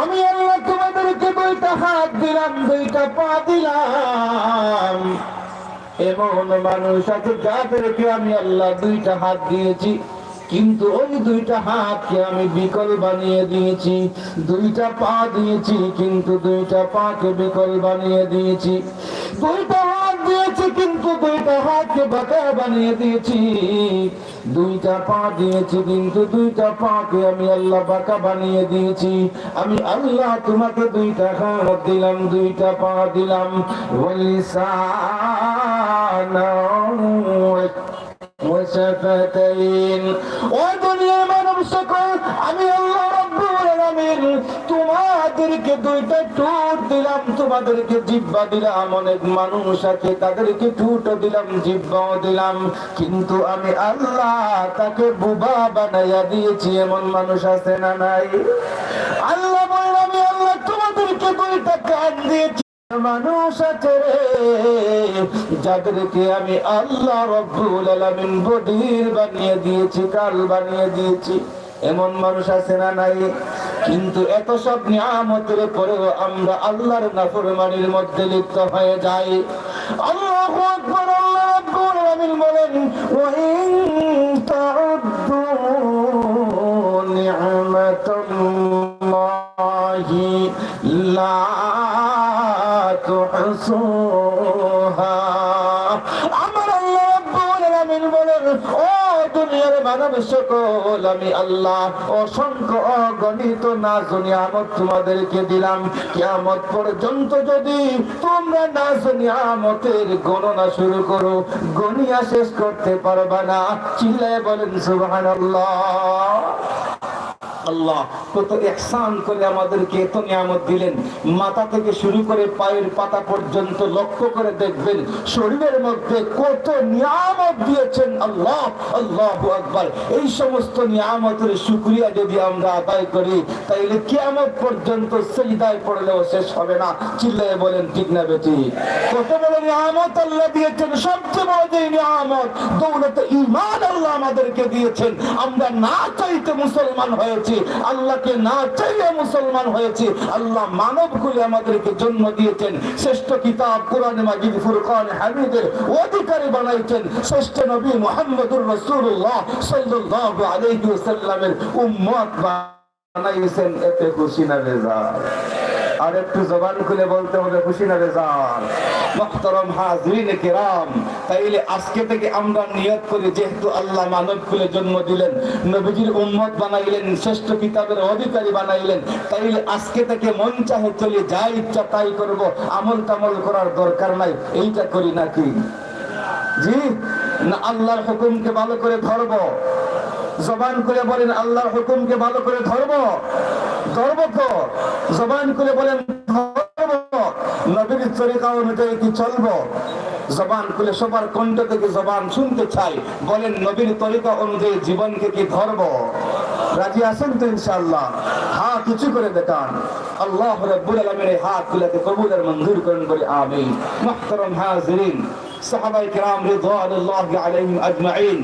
আমি আল্লাহ তোমাদেরকে দুইটা হাত দিলাম, দুইটা পা দিলাম। এমন মানুষ আছে যাদেরকে আমি আল্লাহ দুইটা হাত দিয়েছি, কিন্তু ওই দুইটা হাতকে আমি বিকল বানিয়ে দিয়েছি। দুইটা পা দিয়েছি, কিন্তু দুইটা পাকে বিকল বানিয়ে দিয়েছি। দুইটা দিয়েছি কিন্তু দুইটা হাতকে বাঁকা বানিয়ে দিয়েছি। দুইটা পা দিয়েছি কিন্তু দুইটা পাকে আমি আল্লাহ বাঁকা বানিয়ে দিয়েছি। আমি আল্লাহ তোমাকে দুইটা হাত দিলাম, দুইটা পা দিলাম। ও দুনিয়ার মানব আমি আল্লাহ রাব্বুল আলামিন তোমাদেরকে দুইটা ঠোঁট দিলাম, তোমাদেরকে জিহ্বা দিলাম, অনেক মানুষ আছে, তাদেরকে ঠোঁটও দিলাম, জিহ্বাও দিলাম। কিন্তু আমি আল্লাহ তাকে বুবা বানাইয়া দিয়েছি, এমন মানুষ আছে না নাই? আল্লাহ বলেন, আমি আল্লাহ তোমাদেরকে দুইটা কান দিয়েছি মানুষ আছে রে, যাদেরকে আমি আল্লাহ রব্বুল আলামিন বডির বানিয়ে দিয়েছি, কাল বানিয়ে দিয়েছি। এমন মানুষ আছে না নাই? কিন্তু এত সব নিয়ামতের পরেও আমরা আল্লাহর নাফরমানির মধ্যে লিপ্ত হয়ে যাই। আলামিন বলেন লা মানব সকল আমি আল্লাহ। অসংখ্য অগণিত না নিয়ামত তোমাদেরকে দিলাম। কিয়ামত পর্যন্ত যদি তোমরা না নিয়ামতের গণনা শুরু করো, গণিয়া শেষ করতে পারবা না। চিল্লায় বলেন, সুবহানাল্লাহ। আল্লাহ কত ইহসান করে আমাদেরকে এত নিয়ামত দিলেন। মাথা থেকে শুরু করে পায়ের পাতা পর্যন্ত লক্ষ্য করে দেখবেন, শরীরের মধ্যে কত নিয়ামত দিয়েছেন আল্লাহ, আল্লাহু আকবার। এই সমস্ত নিয়ামতের শুকরিয়া যদি আমরা আদায় করি, তাইলে কিয়ামত পর্যন্ত সেজদায় পড়লেও শেষ হবে না। চিল্লায় বলেন, ঠিক না বেটি? কত বড় নিয়ামত আল্লাহ দিয়েছেন, সবচেয়ে বড় যে নিয়ামত, দৌলত ঈমান আল্লাহ আমাদেরকে দিয়েছেন। আমরা না চাইতে মুসলমান হয়েছি। আল্লাহকে না চাইলে মুসলমান হয়েছি, আল্লাহ মানব কুলে আমাদেরকে জন্ম দিয়েছেন, শ্রেষ্ঠ কিতাব কোরআন মাজিদ ফুরকান হামিদের অধিকারী বানাইছেন, শ্রেষ্ঠ নবী মুহাম্মদুর রাসূলুল্লাহ সাল্লাল্লাহু আলাইহি ওয়াসাল্লামের উম্মত বানাইছেন, এতে খুশি না রেজাল আর একটু জবান খুলে বলতে হবে, খুশি না রেজাল মুহতারাম হাজরিন কিরাম তাইলে আজকে থেকে আমরা নিয়ত করি, যেহেতু আল্লাহ মানব কুলে জন্ম দিলেন, নবীজির উম্মত বানাইলেন, শ্রেষ্ঠ কিতাবের অধিকারী বানাইলেন, তাইলে আজকে থেকে মন চাহে চলে যা ইচ্ছা তাই করব, আমল তামল করার দরকার নাই, এইটা করি নাকি? জি? না, আল্লাহর হুকুমকে ভালো করে ধরবো। জবান করে বলেন, আল্লাহর হুকুমকে ভালো করে ধরবো। ধরবো তো? জবান করে বলেন, ধরবো। নবীর তরিকা অনুযায়ী কি চলবো? জবান খুলে সবার কণ্ঠ থেকে জবান শুনতে চাই। বলেন, নবীর তরিকা অনুযায়ী জীবনকে কি ধরবো? রাজি আছেন তো ইনশাআল্লাহ? হাত উঁচু করে দেখান। আল্লাহ রব্বুল আলমের হাত গুলাকে কবুলের মঞ্জুর করেন বলে আমিন। মহতরম হাজরিন সাহাবাই কেরাম রিদওয়ানুল্লাহ আলাইহিম আজমাইন।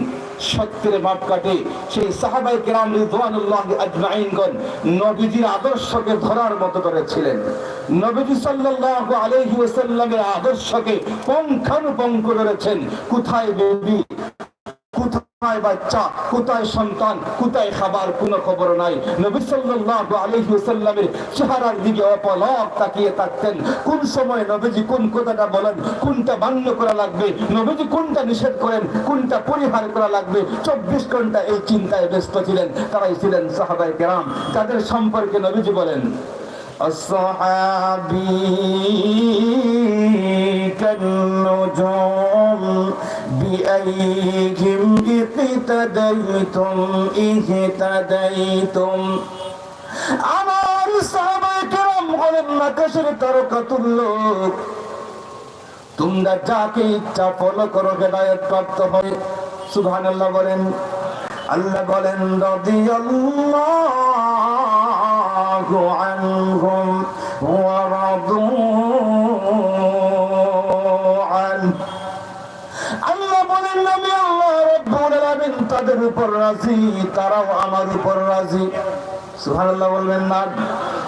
সত্যের মাপ কাটে সেই সাহাবাই কেরাম রিদওয়ানুল্লাহ আজমাইনগণ নবীজির আদর্শকে ধরার মতো করেছিলেন। নবীজি সাল্লাল্লাহু আলাইহি আদর্শকে পুঙ্খানুপুঙ্খ করেছেন। কোথায় বেবি কোথায় বাচ্চা কোথায় সন্তান কোথায় খাবার কোনো খবর নাই নবী সাল্লাল্লাহু আলাইহি ওয়াসাল্লামের চেহারার দিকে অপলক তাকিয়ে থাকতেন কোন সময় নবীজি কোন কথাটা বলেন কোনটা মান্য করা লাগবে নবীজি কোনটা নিষেধ করেন কোনটা পরিহার করা লাগবে চব্বিশ ঘন্টা এই চিন্তায় ব্যস্ত ছিলেন তারাই ছিলেন সাহাবাই কেরাম তাদের সম্পর্কে নবীজি বলেন الصحابي كالنجوم بأيهم اقتديتم اهتديتم আমার সাহাবায়ে কেরাম হলেন আকাশের তারকা তুল্য তোমরা যাকে ইচ্ছা ফলো করো হেদায়েত প্রাপ্ত হবে সুবহানাল্লাহ বলেন আল্লাহ বলেন রাদিয়াল্লাহু আনহুম উপর রাজি তারাও আমার উপর রাজি। সুবহানাল্লাহ বলবেন না।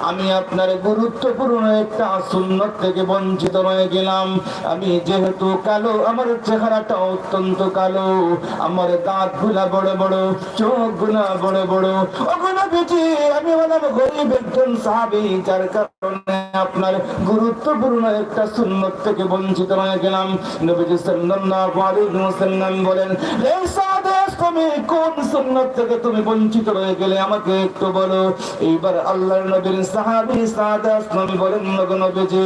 আমি আপনার গুরুত্বপূর্ণ একটা সুন্নত থেকে বঞ্চিত রয়ে গেলাম। আমি যেহেতু কালো, আমার চেহারাটা অত্যন্ত কালো। আমার দাঁতগুলা বড় বড় চোখগুলা বড়। বড় ওগুলো আমি হলাম গরিব একজন সাহাবি, যার কারণে আপনার গুরুত্বপূর্ণ একটা সুন্নত থেকে বঞ্চিত রয়ে গেলাম। নবীজি সাল্লাল্লাহু আলাইহি ওয়াসাল্লাম বলেন হে সাদেশ, তুমি কোন সুন্নত থেকে তুমি বঞ্চিত গেলে আমাকে একটু বলো? আল্লাহর নবীর সাহাবী নবী বলেন নবী নবীজি,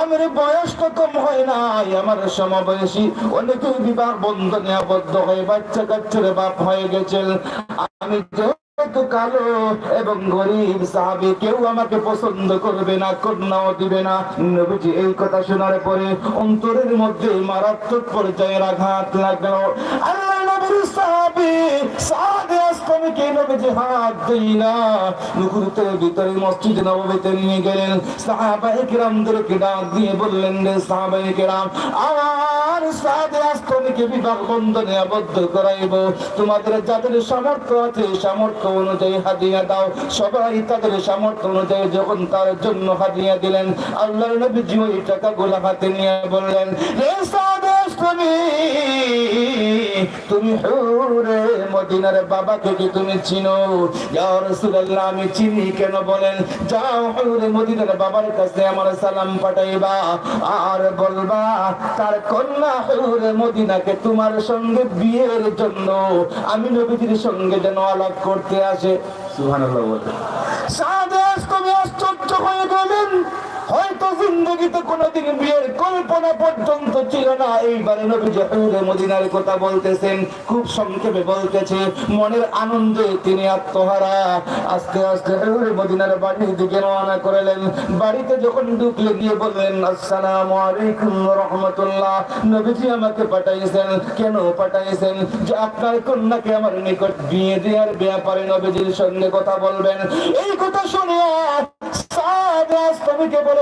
আমার বয়স তো কম হয় নাই, আমার সমবয়সী অনেকে বিবাহ বন্ধনে আবদ্ধ হয়ে বাচ্চা কাচ্চার বাপ হয়ে গেছেন। আমি যেহেতু কালো এবং গরিব সাহাবি কেউ আমাকে পছন্দ করবে না, কন্যাও দিবে না। নবীজি এই কথা শোনার পরে অন্তরের মধ্যে মারাত্মক পর্যায়ের আঘাত লাগল। হাত ভিতরে মসজিদ নববীতে নিয়ে গেলেন। সাহাবায়ে কিরামদেরকে ডাক দিয়ে বললেন, রে সাহাবায়ে কিরাম আমার সাদে আস্তমিকে বিবাহ বন্ধনে আবদ্ধ করাইব। তোমাদের যাদের সামর্থ্য আছে, সামর্থ্য অনুযায়ী হাদিয়া দাও। সবাই তাদের সামর্থ্য অনুযায়ী যখন তার জন্য হাদিয়া দিলেন, আল্লাহর নবীজি ওই টাকাগুলো হাতে নিয়ে বললেন তুমি হুরে মদিনার বাবাকে কি তুমি চিনো? আমি চিনি, কেন বলেন? যাও মদিনার বাবার কাছে আমার সালাম পাঠাইবা আর বলবা, তার কন্যা হুরে মদিনাকে তোমার সঙ্গে বিয়ের জন্য, আমি নবীজির সঙ্গে যেন আলাপ করতে আসে। বলে সাদেশ, তুমি আশ্চর্য হয়ে গেলেন। হয়তো জিন্দগিতে কোনোদিন বিয়ের কল্পনা পর্যন্ত ছিল না। এইবারে নবী জহুরে মদিনার কথা বলতেছেন, খুব সংক্ষেপে বলতেছে, মনের আনন্দে তিনি আত্মহারা। আস্তে আস্তে মদিনার বাড়ির দিকে রওনা করলেন। বাড়িতে যখন ঢুকলে গিয়ে বললেন, আসসালামু আলাইকুম রহমতুল্লাহ। নবীজি আমাকে পাঠাইছেন। কেন পাঠাইছেন? যে আপনার কন্যাকে আমার নিকট বিয়ে দেওয়ার ব্যাপারে নবীজির সঙ্গে কথা বলবেন। এই কথা শুনে সাদে আসলামীকে বলেন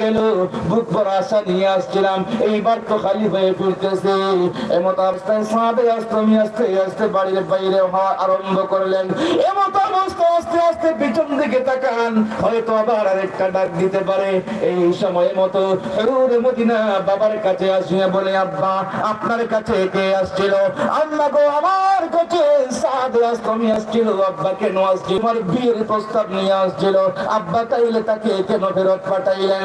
গেল, বুক ভরা নিয়ে আসছিলাম। এইবার তো খালি হয়ে ফিরতেছে এমত অবস্থায় সাঁবে বাড়ির বাইরে হওয়া আরম্ভ করলেন। এমত অবস্থায় আস্তে আস্তে পিছন দিকে তাকান। হয়তো আবার আরেকটা ডাক দিতে পারে। এই সময় মতো হেরুরে মদিনা বাবার কাছে আসিয়া বলে, আব্বা, আপনার কাছে কে আসছিল? আল্লাহ গো, আমার কাছে সাদে আস্তমি আসছিল, আব্বা কেন আসছিল? আমার বিয়ের প্রস্তাব নিয়ে আসছিল। আব্বা তাইলে তাকে কেন ফেরত পাঠাইলেন?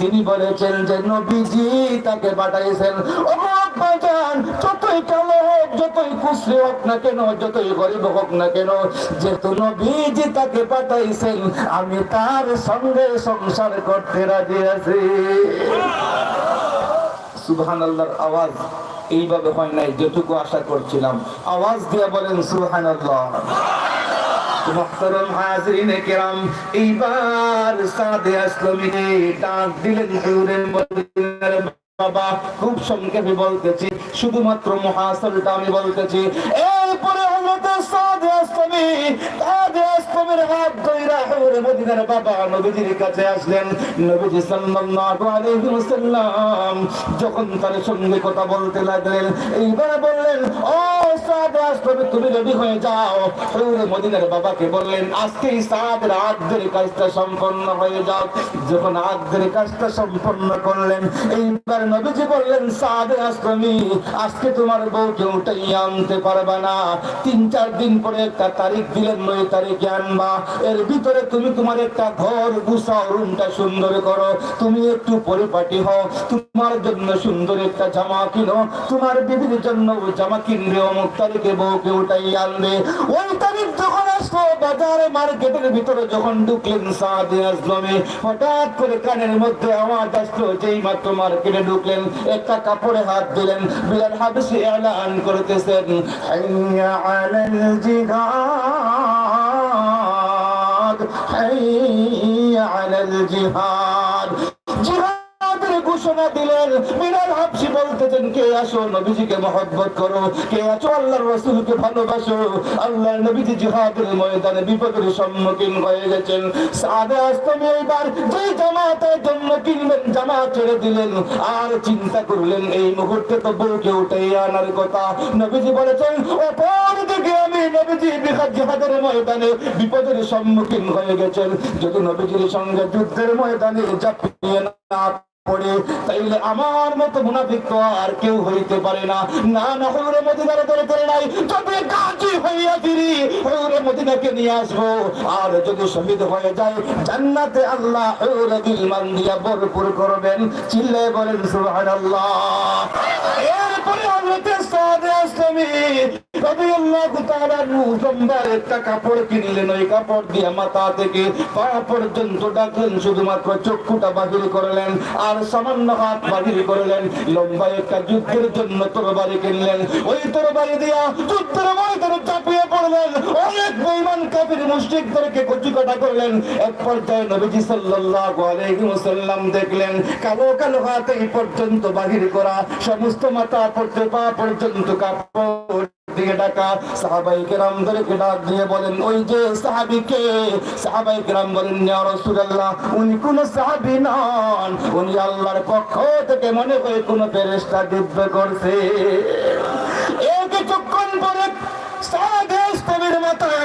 তিনি বলেছেন যে নবীজি তাকে পাঠাইছেন। যতই কালো হোক, যতই কুশ্রী হোক না কেন, যতই গরিব হোক না কেন, যেহেতু নবীজি তাকে পাঠাইছেন, আমি তার সঙ্গে সংসার করতে রাজি আছি। সুবহান আল্লাহর আওয়াজ এইভাবে হয় নাই, যেটুকু আশা করছিলাম। আওয়াজ দিয়ে বলেন সুবহান আল্লাহ এইবার বাবা। খুব সংক্ষেপে বলতেছি শুধুমাত্র মহাসলটা আমি বলতেছি। এরপরে সাদ সাদে হাত মদিনার বাবা কাছে আসলেন। নবীজি সাল্লাল্লাহু আলাইহি ওয়াসাল্লাম যখন তার সঙ্গে কথা বলতে লাগলেন, এইবার বললেন, ও সাদে আসলামী তুমি রেডি হয়ে যাও। হুরে মদিনার বাবাকে বললেন, আজকেই সাদের আগ্দের কাজটা সম্পন্ন হয়ে যাও। যখন আগ্দের কাজটা সম্পন্ন করলেন, এইবার নবীজি বললেন, সাদে আসলামী আজকে তোমার বউকে উঠাইয়া আনতে পারবা না। তিন চার দিন পরে একটা তারিখ দিলেন নয় তারিখে আনবা এর ভিতরে তুমি তোমার একটা ঘর, গুছাও, রুমটা সুন্দর করো। তুমি একটু পরিপাটি হও, তোমার জন্য সুন্দর একটা জামা কিনো। তোমার বিবির জন্য জামা কিনবে অমুক তারিখে বউকে উঠাই আনবে। ওই তারিখ যখন আসলো বাজারে মার্কেটের ভিতরে যখন ঢুকলেন হঠাৎ করে কানের মধ্যে আওয়াজ আসলো যেই মাত্র মার্কেটে ঢুকলেন, একটা কাপড়ে হাত দিলেন, বিলাল হাবিসি এলান করতেছেন, হাইয়া আলাল জিহাদ, হাইয়া আলাল জিহাদ। ঘোষণা দিলেন। বিলাল হাবসি বলতেছেন, কে আসো? নবীজিকে মহব্বত করো। কে আছো? আল্লাহর রাসূলকে ভালোবাসো। আল্লাহর নবীজি জিহাদের ময়দানে বিপদের সম্মুখীন হয়ে গেছেন। সাদে আস্তমে এইবার যে জামাতের জন্য কিনবেন জামা ছেড়ে দিলেন। আর চিন্তা করলেন, এই মুহূর্তে তো বউকে উঠে আনার কথা। নবীজি বলেছেন, অপর দিকে আমি নবীজি জিহাদের ময়দানে বিপদের সম্মুখীন হয়ে গেছেন। যদি নবীজির সঙ্গে যুদ্ধের ময়দানে ঝাঁপিয়ে না তাইলে আমার মতো মুনাফিক তো আর কেউ হইতে পারে না। না না দরকার নাই। গাজী হইয়া ফিরি মদিনাকে নিয়ে আর যদি শহীদ হয়ে যায়, জান্নাতে আল্লাহ হৌরে দিলমান দিয়া ভরপুর করবেন। চিল্লে বলেন এরপরে সাদে রাদিয়াল্লাহু তাআলা একটা কাপড় কিনলেন, ওই কাপড় দিয়ে মাথা থেকে পা পর্যন্ত শুধুমাত্র চক্ষুটা বাহির করলেন। আর সামান্য হাত বাহির করলেন। লম্বা একটা যুদ্ধের জন্য তরবারি কিনলেন। ওই তরবারি দিয়া যুদ্ধের ময়দানে চাপিয়ে পড়লেন। অনেক বেঈমান কাফির মুশরিকদেরকে কচু কাটা করলেন। এক পর্যায়ে নবীজি সাল্লাল্লাহু আলাইহি ওয়াসাল্লাম দেখলেন, কালো কালো হাত এই পর্যন্ত বাহির করা, সমস্ত মাথা পড়তে পা পর্যন্ত কাপড় দিয়ে ডাকা সাহাবাই কেরামদেরকে ডাক দিয়ে বলেন, ওই যে সাহাবিকে সাহাবাই কেরাম বলেন, ইয়া উনি কোন সাহাবি নন। উনি আল্লাহর পক্ষ থেকে মনে হয় কোন ফেরেশতা দিব্য করছে। এই কিছুক্ষণ পরে সাদে ইসলামের মাথায়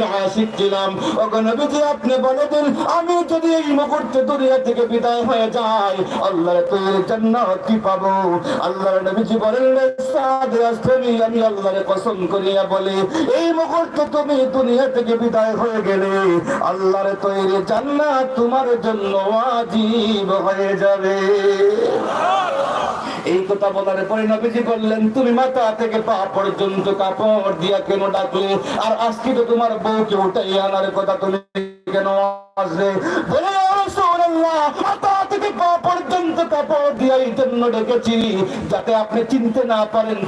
নবীজির আশিক ছিলাম ওগো নবীজি, আপনি বলে আমি যদি এই মুহূর্তে দুনিয়া থেকে বিদায় হয়ে যাই, আল্লাহর তৈরি জান্নাত কি পাবো? আল্লাহর নবীজি বলেন, সাদে আমি আল্লাহর কসম করিয়া বলি, এই মুহূর্তে তুমি দুনিয়া থেকে বিদায় হয়ে গেলে, আল্লাহর তৈরি জান্নাত তোমার জন্য ওয়াজিব হয়ে যাবে। এই কথা বলার পরে নবীজি বললেন তুমি মাথা থেকে পা পর্যন্ত কাপড় দিয়া কেন ডাকলে? আর আজকে তো তোমার বউকে উঠাই আনার কথা তুমি কেন আসলে? বলে "ও রাসূলুল্লাহ, মাথা থেকে পা পর্যন্ত কাপড় যাতে আপনি চিনতে না পারেন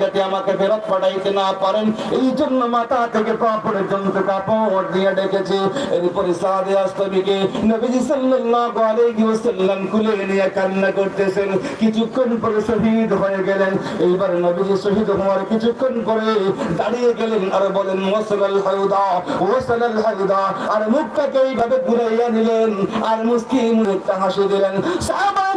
যাতে আমাকে ফেরত পাঠাইতে না পারেন। এই জন্য মাথা থেকে কাপড় ডেকেছি। এরপরে সাদে আস্তবিকে নবীজি সাল্লাল্লাহু আলাইহি ওয়াসাল্লাম কুলে নিয়ে কান্না করতেছেন। কিছুক্ষণ পরে শহীদ হয়ে গেলেন। এইবার নবীজি শহীদ হওয়ার কিছুক্ষণ পরে দাঁড়িয়ে গেলেন আর বলেন, ওয়াসালাল ওয়াসালাল হাউদা। আর মুখটাকে এইভাবে ঘুরাইয়া নিলেন। আর মুসকিন একটা হাসি দিলেন। সাহাবায়ে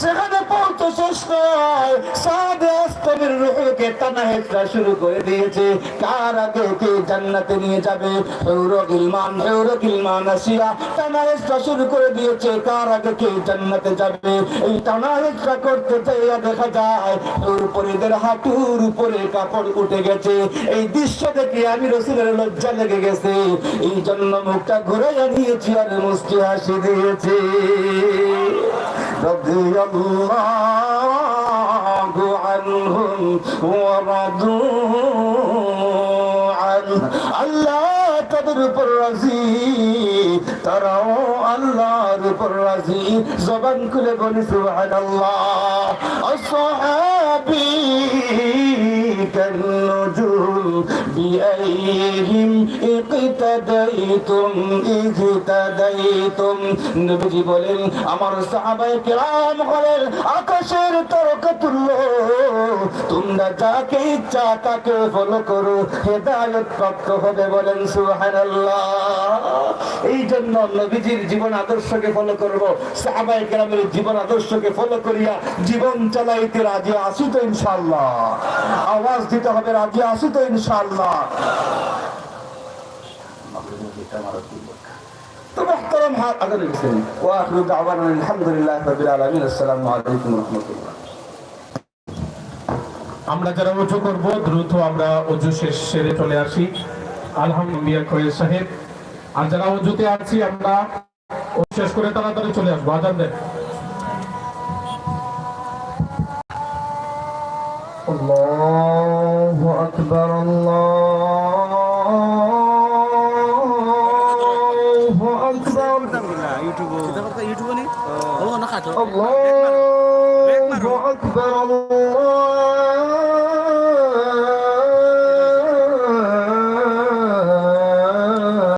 সেখানে পৌঁছে শেষ নয় সাদে আস্তমের রুহকে হেঁচড়া শুরু করে দিয়েছে। কার আগে কে জান্নাতে নিয়ে যাবে? হেউরো গিলমান হেউরো গিলমান আসিয়া হেঁচড়া শুরু করে দিয়েছে। কার আগে কে জান্নাতে যাবে? এই হেঁচড়া করতে যাইয়া দেখা যায় হেউর পরিদের হাঁটুর উপরে কাপড় উঠে গেছে। এই দৃশ্য দেখে আমি রসুলের লজ্জা লেগে গেছে। এই জন্য মুখটা ঘুরাইয়া দিয়েছি আর মুস্কি হাসি দিয়েছি। رضي الله عنهم ورضوا عنه আল্লাহ তাদের উপর রাজি তারাও আল্লাহর উপর রাজি জবান খুলে বলি সুবহানাল্লাহ আসহাবি كالنجوم بأيهم اقتديتم اهتديتم নবীজি বলেন আমার সাহাবায়ে কেরাম হলেন আকাশের তারকা তুল্য তোমরা যাকে ইচ্ছা তাকে ফলো করো হেদায়ত প্রাপ্ত হবে বলেন সুবহানাল্লাহ এই জন্য নবীজির জীবন আদর্শকে ফলো করব সাহাবায়ে কেরামের জীবন আদর্শকে ফলো করিয়া জীবন চালাইতে রাজি আসি তো ইনশাআল্লাহ আওয়াজ দিতে হবে রাজি আসি তো ইনশাআল্লাহ আমরা যারা উঁচু করব, দ্রুত আমরা উঁচু শেষ সেরে চলে আসি। আলহামদুলিল্লাহ সাহেব। আর যারা উঁচুতে আছি, আমরা শেষ করে তাড়াতাড়ি চলে আসব। আজান দেন। Allah أكبر الله أكبر الله